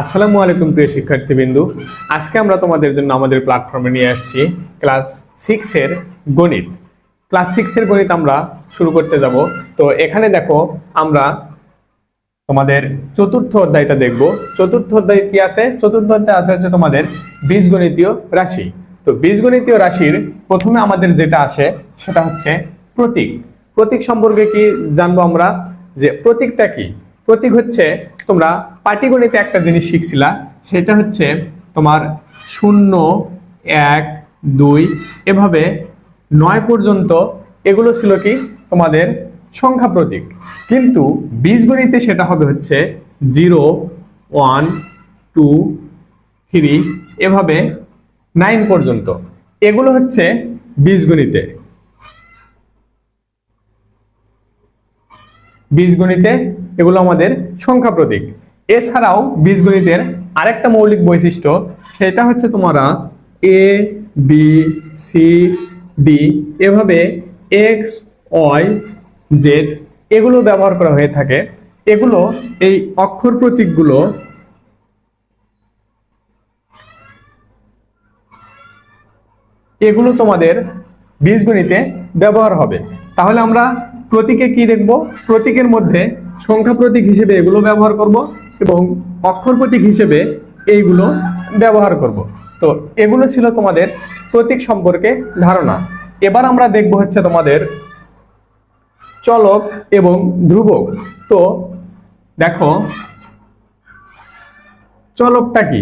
আসসালামু আলাইকুম প্রিয় শিক্ষার্থীবৃন্দু। আজকে আমরা তোমাদের জন্য আমাদের প্ল্যাটফর্মে নিয়ে আসছি ক্লাস সিক্সের গণিত। ক্লাস সিক্সের গণিত আমরা শুরু করতে যাব। তো এখানে দেখো আমরা তোমাদের চতুর্থ অধ্যায়টা দেখব। চতুর্থ অধ্যায় কি আছে? চতুর্থ অধ্যায় আছে হচ্ছে তোমাদের বীজগণিতীয় রাশি। তো বীজগণিতীয় রাশির প্রথমে আমাদের যেটা আসে সেটা হচ্ছে প্রতীক। প্রতীক সম্পর্কে কি জানব আমরা? যে প্রতীকটা কি? প্রতীক হচ্ছে তোমরা পাটিগণিতে একটা জিনিস শিখছিলা, সেটা হচ্ছে তোমার শূন্য, এক, দুই, এভাবে নয় পর্যন্ত এগুলো ছিল কি তোমাদের সংখ্যা প্রতীক। কিন্তু বীজগণিতে সেটা হবে হচ্ছে জিরো, ওয়ান, টু, থ্রি, এভাবে নাইন পর্যন্ত। এগুলো হচ্ছে বীজগণিতে। বীজগণিতে এগুলো আমাদের সংখ্যা প্রতীক। এছাড়াও বীজগণিতের আরেকটা মৌলিক বৈশিষ্ট্য, সেটা হচ্ছে তোমরা এ বি সি ডি এভাবে এক্স ওয়াই জেড এগুলো ব্যবহার করা হয়ে থাকে। এগুলো এই অক্ষর প্রতীকগুলো এগুলো তোমাদের বীজগণিতে ব্যবহার হবে। তাহলে আমরা প্রতীকে কি দেখব? প্রতীকের মধ্যে সংখ্যা প্রতীক হিসেবে এগুলো ব্যবহার করব এবং অক্ষর প্রতীক হিসেবে এইগুলো ব্যবহার করব। তো এগুলো ছিল তোমাদের প্রতীক সম্পর্কে ধারণা। এবার আমরা দেখব হচ্ছে তোমাদের চলক এবং ধ্রুবক। তো দেখো, চলকটা কি?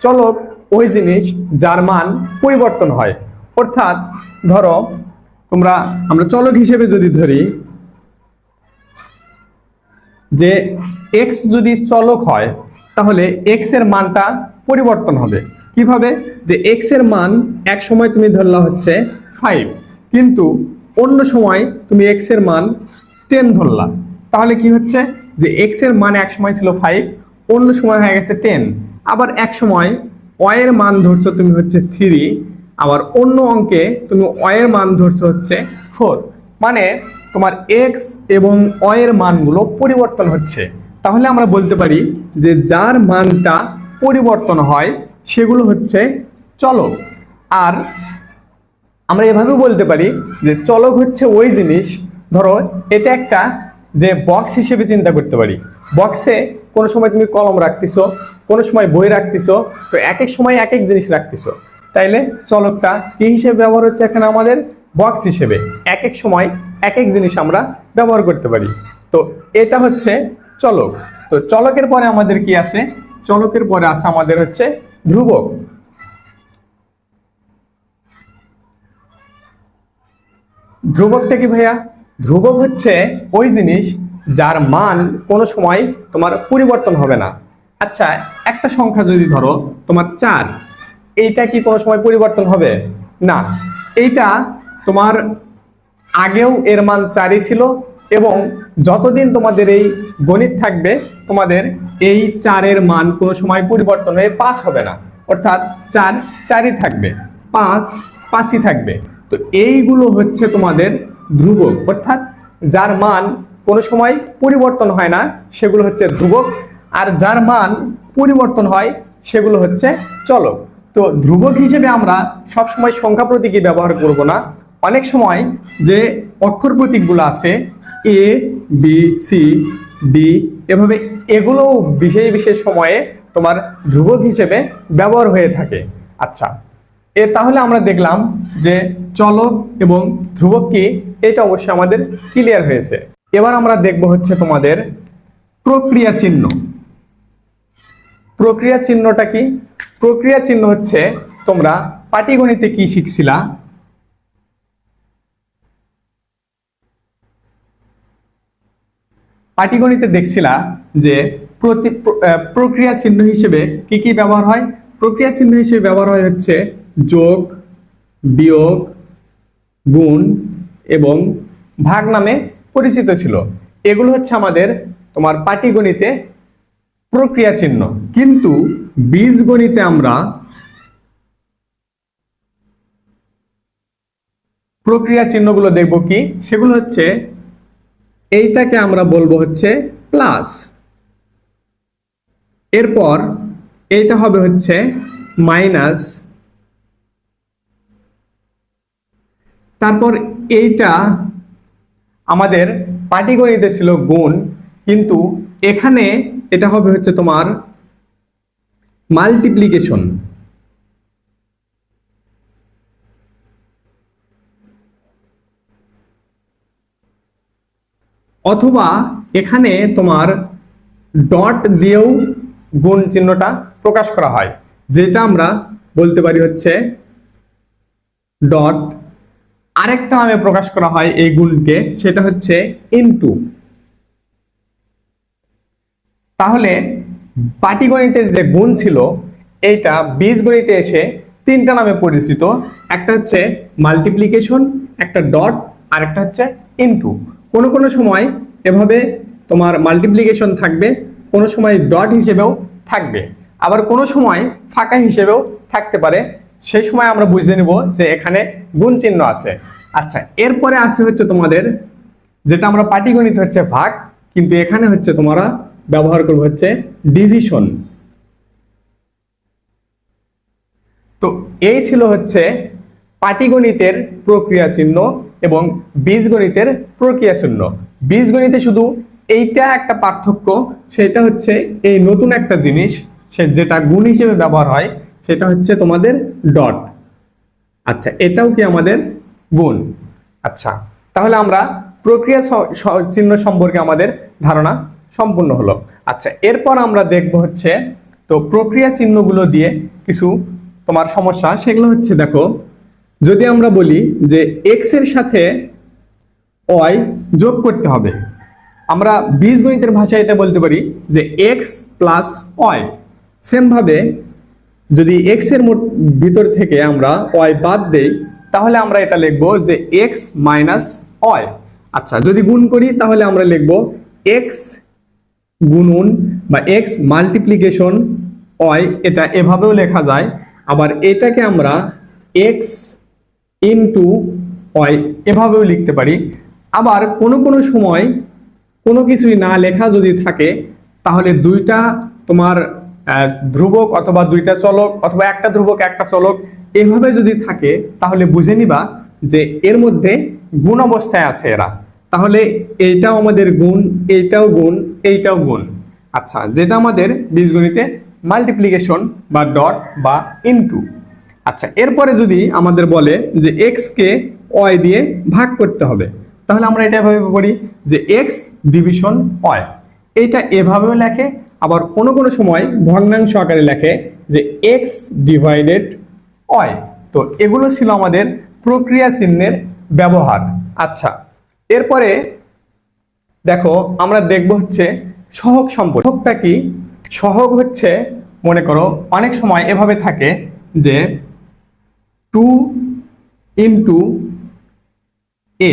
চলক ওই জিনিস যার মান পরিবর্তন হয়। অর্থাৎ ধরো তোমরা, আমরা চলক হিসেবে যদি ধরি, যে এক্স যদি চলক হয়, তাহলে এক্সের মানটা পরিবর্তন হবে। কীভাবে? যে এক্সের মান এক সময় তুমি ধরলা হচ্ছে ফাইভ কিন্তু অন্য সময় তুমি এক্সের মান টেন ধরলা। তাহলে কি হচ্ছে? যে এক্সের মান এক সময় ছিল ফাইভ অন্য সময় হয়ে গেছে টেন আবার এক সময় ওয়াই এর মান ধরছো তুমি হচ্ছে থ্রি আবার অন্য অঙ্কে তুমি এর মান ধরছো হচ্ছে ফোর মানে তোমার এক্স এবং এর মানগুলো পরিবর্তন হচ্ছে। তাহলে আমরা বলতে পারি যে যার মানটা পরিবর্তন হয়, সেগুলো হচ্ছে চলক। আর আমরা এভাবেও বলতে পারি যে চলক হচ্ছে ওই জিনিস, ধরো এটা একটা যে বক্স হিসেবে চিন্তা করতে পারি। বক্সে কোনো সময় তুমি কলম রাখতেছো, কোনো সময় বই রাখতেছো, তো এক এক সময় এক এক জিনিস রাখতেছো। তাইলে চলকটা কি হিসেবে ব্যবহার হচ্ছে এখানে আমাদের? বক্স হিসেবে। এক এক সময় এক এক জিনিস আমরা ব্যবহার করতে পারি। তো এটা হচ্ছে চলক। তো চলকের পরে আমাদের কি আছে? চলকের পরে আছে আমাদের হচ্ছে ধ্রুবক। ধ্রুবকটা কি ভাইয়া? ধ্রুবক হচ্ছে ওই জিনিস যার মান কোনো সময় তোমার পরিবর্তন হবে না। আচ্ছা একটা সংখ্যা যদি ধরো তোমার চার এইটা কি কোনো সময় পরিবর্তন হবে? না। এইটা তোমার আগেও এর মান চারই ছিল এবং যতদিন তোমাদের এই গণিত থাকবে, তোমাদের এই চারের মান কোনো সময় পরিবর্তন হয়ে পাঁচ হবে না। অর্থাৎ চার চারই থাকবে, পাঁচ পাঁচই থাকবে। তো এইগুলো হচ্ছে তোমাদের ধ্রুবক। অর্থাৎ যার মান কোনো সময় পরিবর্তন হয় না, সেগুলো হচ্ছে ধ্রুবক। আর যার মান পরিবর্তন হয়, সেগুলো হচ্ছে চলক। তো ধ্রুবক হিসেবে আমরা সবসময় সংখ্যা প্রতীকই ব্যবহার করব না। অনেক সময় যে অক্ষর প্রতীকগুলো আছে এ বি সি ডি এভাবে এগুলোও বিশেষ বিশেষ সময়ে তোমার ধ্রুবক হিসেবে ব্যবহার হয়ে থাকে। আচ্ছা এ তাহলে আমরা দেখলাম যে চলক এবং ধ্রুবক কি এটা অবশ্যই আমাদের ক্লিয়ার হয়েছে। এবার আমরা দেখব হচ্ছে তোমাদের প্রক্রিয়া চিহ্ন। প্রক্রিয়া চিহ্নটা কি? প্রক্রিয়া চিহ্ন হচ্ছে তোমরা পাটিগণিতে কি শিখছিলা? পাটিগণিতে দেখছিলা যে প্রতি প্রক্রিয়া চিহ্ন হিসেবে কি কি ব্যবহার হয়? প্রক্রিয়া চিহ্ন হিসেবে ব্যবহার হয় হচ্ছে যোগ, বিয়োগ, গুণ এবং ভাগ নামে পরিচিত ছিল। এগুলো হচ্ছে আমাদের তোমার পাটিগণিতে প্রক্রিয়া চিহ্ন। কিন্তু বীজগণিতে আমরা প্রক্রিয়া চিহ্নগুলো দেখব কি? সেগুলো হচ্ছে এইটাকে আমরা বলব হচ্ছে প্লাস। এরপর এইটা হবে হচ্ছে মাইনাস। তারপর এইটা আমাদের পাটিগণিতে ছিল গুণ, কিন্তু এখানে এটা হবে হচ্ছে তোমার মাল্টিপ্লিকেশন। অথবা এখানে তোমার ডট দিয়েও গুণ চিহ্নটা প্রকাশ করা হয়, যেটা আমরা বলতে পারি হচ্ছে ডট। আরেকটা নামে প্রকাশ করা হয় এই গুণকে, সেটা হচ্ছে ইনটু তাহলে পাটিগণিতের যে গুণ ছিল, এইটা বীজগণিতে এসে তিনটা নামে পরিচিত। একটা হচ্ছে মাল্টিপ্লিকেশন একটা ডট আর একটা হচ্ছে ইনটু কোনো কোনো সময় এভাবে তোমার মাল্টিপ্লিকেশন থাকবে, কোনো সময় ডট হিসেবেও থাকবে। আবার কোনো সময় ফাঁকা হিসেবেও থাকতে পারে। সেই সময় আমরা বুঝে নিব যে এখানে গুণ চিহ্ন আছে। আচ্ছা এরপরে আসে হচ্ছে তোমাদের, যেটা আমরা পাটিগণিত হচ্ছে ভাগ, কিন্তু এখানে হচ্ছে তোমরা ব্যবহার করবে হচ্ছে ডিভিশন তো এই ছিল হচ্ছে পাটিগণিতের প্রক্রিয়া চিহ্ন এবং বীজগণিতের প্রক্রিয়া চিহ্ন। বীজগণিতে শুধু এইটা একটা পার্থক্য, সেটা হচ্ছে এই নতুন একটা জিনিস, সে যেটা গুণ হিসেবে ব্যবহার হয়, সেটা হচ্ছে তোমাদের ডট। আচ্ছা এটাও কি আমাদের গুণ? আচ্ছা তাহলে আমরা প্রক্রিয়া চিহ্ন সম্পর্কে আমাদের ধারণা সম্পূর্ণ হলো। আচ্ছা এরপর আমরা দেখব হচ্ছে, তো প্রক্রিয়া চিহ্নগুলো দিয়ে কিছু তোমার সমস্যা। সেগুলো হচ্ছে দেখো, যদি আমরা বলি যে এক্সের সাথে ওয়াই যোগ করতে হবে, আমরা বীজগণিতের ভাষায় এটা বলতে পারি যে এক্স প্লাস ওয়াই সেমভাবে যদি এক্সের ভিতর থেকে আমরা ওয়াই বাদ দেই, তাহলে আমরা এটা লিখব যে এক্স মাইনাস ওয়াই আচ্ছা যদি গুণ করি, তাহলে আমরা লিখব এক্স গুণন বা এক্স মাল্টিপ্লিকেশন ওয়াই এটা এভাবেও লেখা যায়। আবার এটাকে আমরা এক্স ইনটু ওয়াই এভাবেও লিখতে পারি। আবার কোনো কোনো সময় কোনো কিছুই না লেখা যদি থাকে, তাহলে দুইটা তোমার ধ্রুবক অথবা দুইটা চলক অথবা একটা ধ্রুবক, একটা চলক এভাবে যদি থাকে, তাহলে বুঝে নিবা যে এর মধ্যে গুণ অবস্থায় আছে এরা। তাহলে এইটাও আমাদের গুণ, এইটাও গুণ এইটাও গুণ। আচ্ছা যেটা আমাদের বীজগণিতে মাল্টিপ্লিকেশন বা ডট বা ইনটু আচ্ছা এরপরে যদি আমাদের বলে যে এক্স কে ওয়াই দিয়ে ভাগ করতে হবে, তাহলে আমরা এটা এভাবে করি যে এক্স ডিভিশন ওয়াই এইটা এভাবেও লেখে, আবার কোনো কোনো সময় ভগ্নাংশ আকারে লেখে যে এক্স ডিভাইডেড ওয়াই তো এগুলো ছিল আমাদের প্রক্রিয়া চিহ্নের ব্যবহার। আচ্ছা এরপরে দেখো আমরা দেখব হচ্ছে সহগ সম্পর্ক। সহগটা কি? সহগ হচ্ছে, মনে করো, অনেক সময় এভাবে থাকে যে টু ইন্টু এ,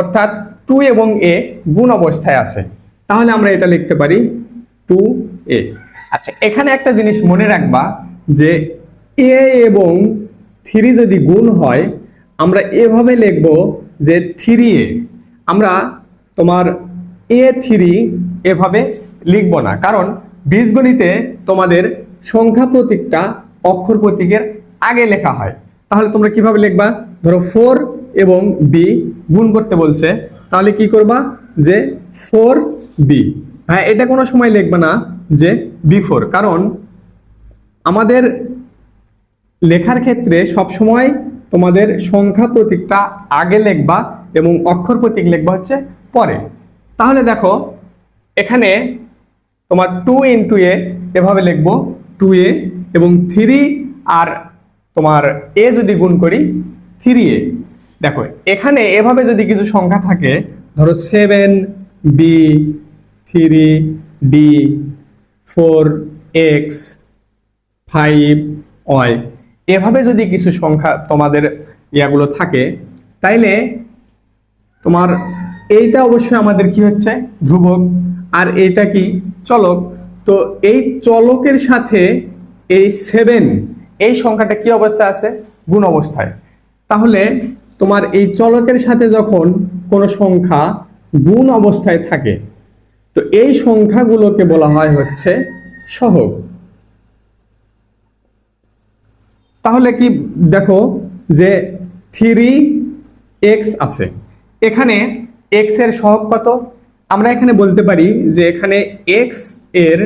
অর্থাৎ টু এবং এ গুণ অবস্থায় আছে। তাহলে আমরা এটা লিখতে পারি টু এ। আচ্ছা এখানে একটা জিনিস মনে রাখবা যে এ এবং থ্রি যদি গুণ হয়, আমরা এভাবে লিখব যে থ্রি এ। আমরা তোমার এ থ্রি এভাবে লিখব না। কারণ বীজগণিতে তোমাদের সংখ্যা প্রতীকটা অক্ষর প্রতীকের আগে লেখা হয়। তাহলে তোমরা কীভাবে লিখবা? ধরো ফোর এবং বি গুণ করতে বলছে। তাহলে কি করবা? যে ফোর বি হ্যাঁ এটা কোনো সময় লিখবে না যে বি ফোর কারণ আমাদের লেখার ক্ষেত্রে সবসময় তোমাদের সংখ্যা প্রতীকটা আগে লিখবা। এবং অক্ষর প্রতীক লিখবা হচ্ছে পরে। তাহলে দেখো, এখানে তোমার টু ইন্টু এ এভাবে লিখব টু এ এবং থ্রি আর তোমার এ যদি গুণ করি থ্রি এ দেখো, এখানে এভাবে যদি কিছু সংখ্যা থাকে, ধরো seven B three D four X five Y এভাবে যদি কিছু সংখ্যা তোমাদের ইয়াগুলো থাকে, তাইলে তোমার এইটা অবশ্যই আমাদের কি হচ্ছে? ধ্রুবক। আর এইটা কি? চলক। তো এই চলকের সাথে এই সেভেন এই সংখ্যাটা কি অবস্থায় আছে? গুণ অবস্থায়। তাহলে তোমার এই চলকের সাথে যখন কোনো সংখ্যা গুণ অবস্থায় থাকে, তো এই সংখ্যাগুলোকে বলা হয় হচ্ছে সহগ। তাহলে কি দেখো যে থ্রি এক্স আছে। এখানে এক্সের সহগ কত? আমরা এখানে বলতে পারি যে এখানে এক্সের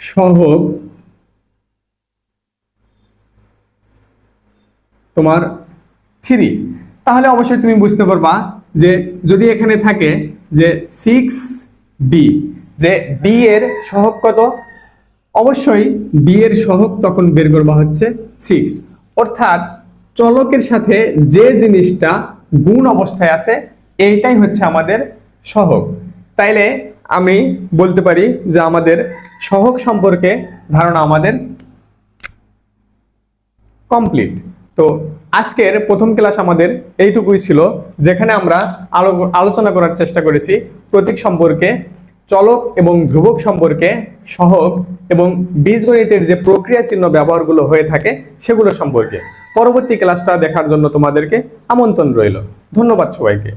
সহগ তোমার থ্রি। তাহলে অবশ্যই তুমি বুঝতে পারবা যে যদি এখানে থাকে যে সিক্স বি যে বি এর সহগ কত? অবশ্যই বি এর সহগ তখন বের করবা হচ্ছে সিক্স অর্থাৎ চলকের সাথে যে জিনিসটা গুণ অবস্থায় আছে, এইটাই হচ্ছে আমাদের সহগ। তাইলে আমি বলতে পারি যে আমাদের সহগ সম্পর্কে ধারণা আমাদের কমপ্লিট তো আজকের প্রথম ক্লাস আমাদের এইটুকুই ছিল, যেখানে আমরা আলো- আলোচনা করার চেষ্টা করেছি প্রতীক সম্পর্কে, চলক এবং ধ্রুবক সম্পর্কে, সহগ এবং বীজগণিতের যে প্রক্রিয়া চিহ্ন ব্যবহারগুলো হয়ে থাকে সেগুলো সম্পর্কে। পরবর্তী ক্লাসটা দেখার জন্য তোমাদেরকে আমন্ত্রণ রইল। ধন্যবাদ সবাইকে।